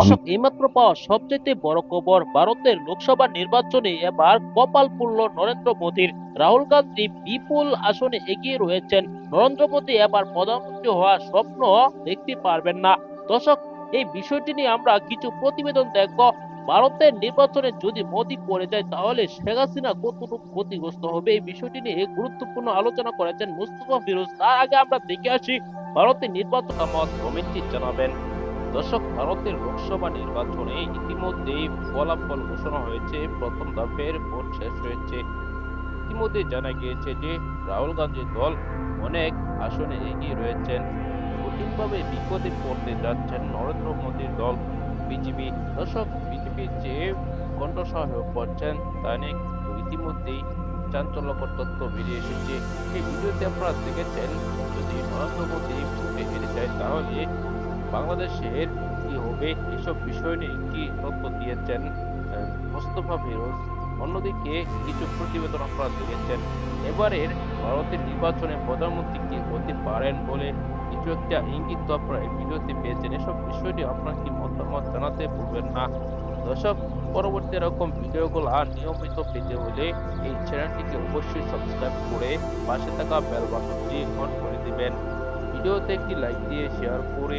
দর্শক এইমাত্র পাওয়া সবচেয়ে বড় খবর ভারতের লোকসভা নির্বাচনে এবার কপাল পুরল নরেন্দ্র মোদীর রাহুল গান্ধী বিপুল আসনে এগিয়ে রয়েছেন। নরেন্দ্র মোদী এবার প্রধানমন্ত্রী হওয়ার স্বপ্ন দেখতে পারবেন না। দর্শক এই বিষয়টি নিয়ে আমরা কিছু প্রতিবেদন দেখব। ভারতের নির্বাচনে যদি মোদী পড়ে যায় তাহলে শেখ হাসিনা কতটুকু ক্ষতিগ্রস্ত হবে? এই বিষয়টি নিয়ে গুরুত্বপূর্ণ আলোচনা করেছেন মুস্তফা ফিরোজ। তার আগে আমরা দেখে আসি ভারতের নির্বাচন মত কমিটি জানাবেন। দর্শক ভারতের লোকসভা নির্বাচনে ইতিমধ্যেই ফলাফল ঘোষণা হয়েছে, প্রথম ধাপের ভোট শেষ হয়েছে। ইতিমধ্যে জানা গিয়েছে যে, রাহুল গান্ধীর দল অনেক আসনে এগিয়ে রয়েছেন। কঠিনভাবে বিপদে পড়তে যাচ্ছেন নরেন্দ্র মোদীর দল। বিজেপি দর্শক বিজেপির যে কণ্ঠস্বর করছেন তা নিয়ে ইতিমধ্যেই চাঞ্চল্যকর তথ্য বেরিয়ে এসেছে। এই ভিডিওতে আপনারা দেখেছেন, যদি নরেন্দ্র মোদী ভোটে হেরে যায়, তাহলে বাংলাদেশের কি হবে? এসব বিষয় নিয়ে কি তথ্য দিয়েছেন? মোস্তফা ফিরোজ। অন্যদিকে কিছু প্রতিবেদন আপনারা দেখেছেন। এবারের ভারতের নির্বাচনে প্রধানমন্ত্রী কি হতে পারেন বলে কিছু একটা ইঙ্গিত তো আপনারা এই ভিডিওতে পেয়েছেন। এসব বিষয়টি আপনার কি মতামত জানাতে ভুলবেন না? দর্শক, পরবর্তী এরকম ভিডিওগুলো আর নিয়মিত পেতে হলে এই চ্যানেলটিকে অবশ্যই সাবস্ক্রাইব করে পাশে থাকা বেল বাটনটি অন করে দিবেন। ভিডিওতে একটি লাইক দিয়ে শেয়ার করে